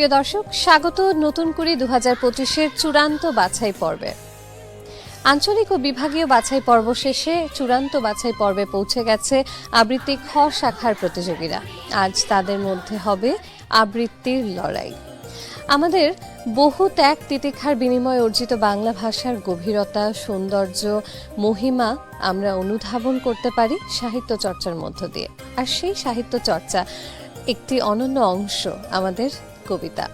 প্রিয় দর্শক, স্বাগত নতুন করে দু হাজার পঁচিশের চূড়ান্ত বাছাই পর্বে। আঞ্চলিক ও বিভাগীয় বাছাই পর্ব শেষে চূড়ান্ত বাছাই পর্বে পৌঁছে গেছে আবৃত্তি খ শাখার প্রতিযোগীরা। আজ তাদের মধ্যে হবে আবৃত্তির লড়াই। আমাদের বহু ত্যাগ তিতিক্ষার বিনিময়ে অর্জিত বাংলা ভাষার গভীরতা, সৌন্দর্য, মহিমা আমরা অনুধাবন করতে পারি সাহিত্য চর্চার মধ্য দিয়ে। আর সেই সাহিত্য চর্চা একটি অনন্য অংশ আমাদের কবিতা।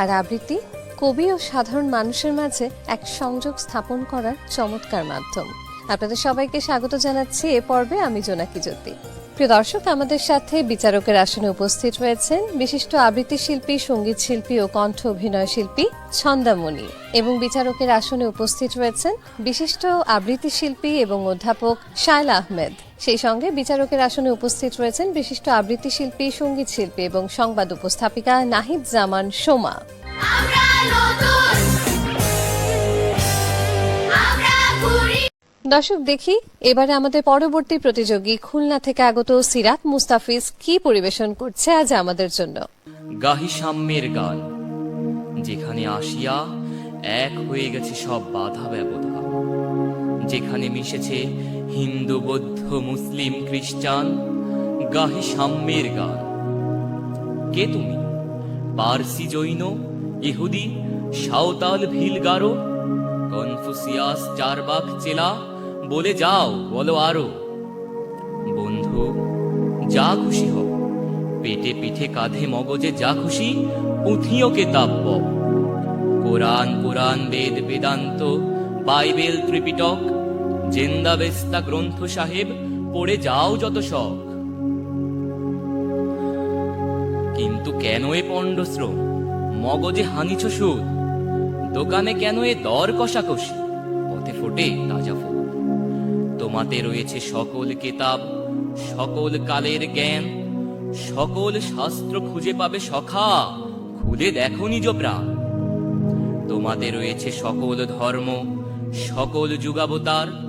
আর আবৃত্তি, কবি ও সাধারণ মানুষের মাঝে এক সংযোগ স্থাপন করার চমৎকার মাধ্যম। আপনাদের সবাইকে স্বাগত জানাচ্ছি এ পর্বে আমি জোনাকি জ্যোতি। প্রিয় দর্শক, আমাদের সাথে বিচারকের আসনে উপস্থিত রয়েছেন বিশিষ্ট আবৃত্তি শিল্পী, সংগীত শিল্পী ও কণ্ঠ অভিনয় শিল্পী ছন্দামণি এবং বিচারকের আসনে উপস্থিত রয়েছেন বিশিষ্ট আবৃত্তি শিল্পী এবং অধ্যাপক শায়লা আহমেদ। সেই সঙ্গে বিচারকের আসনে উপস্থিত রয়েছেন বিশিষ্ট আবৃত্তি শিল্পী সংগীত শিল্পী এবং সংবাদ উপস্থাপিকা নাহিদ জামান সোমা। দর্শক দেখি এবারে আমাদের পরবর্তী প্রতিযোগী খুলনা থেকে আগত সিরাত মুস্তাফিজ কি পরিবেশন করছে আজ আমাদের জন্য। গাহি সাম্যের গান যেখানে আসিয়া এক হয়ে গেছে সব বাধা ব্যবধান। যেখানে মিশেছে হিন্দু, বৌদ্ধ, মুসলিম, খ্রিস্টান, গাহি সাম্যের গান। কে তুমি? পার্সি জৈন, ইহুদি, সাঁওতাল ভিল গারো কনফুসিয়াস চারবাক চেলা, বলে যাও, বলো আরও। বন্ধু, যা খুশি হও। পেটে পিঠে কাঁধে মগজে যা খুশি, পুঁথিও কেতাব বও। Quran Quran Veda, Vedanta, Bible, Tripitaka Zend Avesta Granth Sahib, পড়ে যাও যত শখ। কিন্তু কেন এ পণ্ডশ্রম মগজে হানিছ সুদ দোকানে কেন এ দর কষাকষি? পথে ফোটে তাজা ফুল। তোমাতে রয়েছে সকল কেতাব, সকল কালের জ্ঞান, সকল শাস্ত্র খুঁজে পাবে সখা, খুলে দেখো নিজ প্রাণ। তোমাতে রয়েছে সকল ধর্ম, সকল যুগাবতার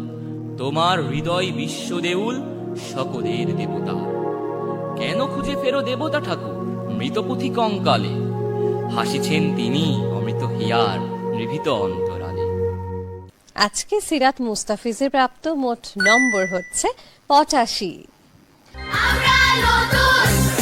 তোমার হৃদয় বিশ্বদেউল সকলের দেবতা। কেন খুঁজে ফেরো দেবতা ঠাকুর মৃতপুথি কঙ্কালে? হাসিছেন তিনি অমৃত হিয়ার নিভৃত অন্তরালে। আজকে সিরাত মুস্তাফিজের প্রাপ্ত মোট নম্বর হচ্ছে পঁচাশি। আমরা নতুন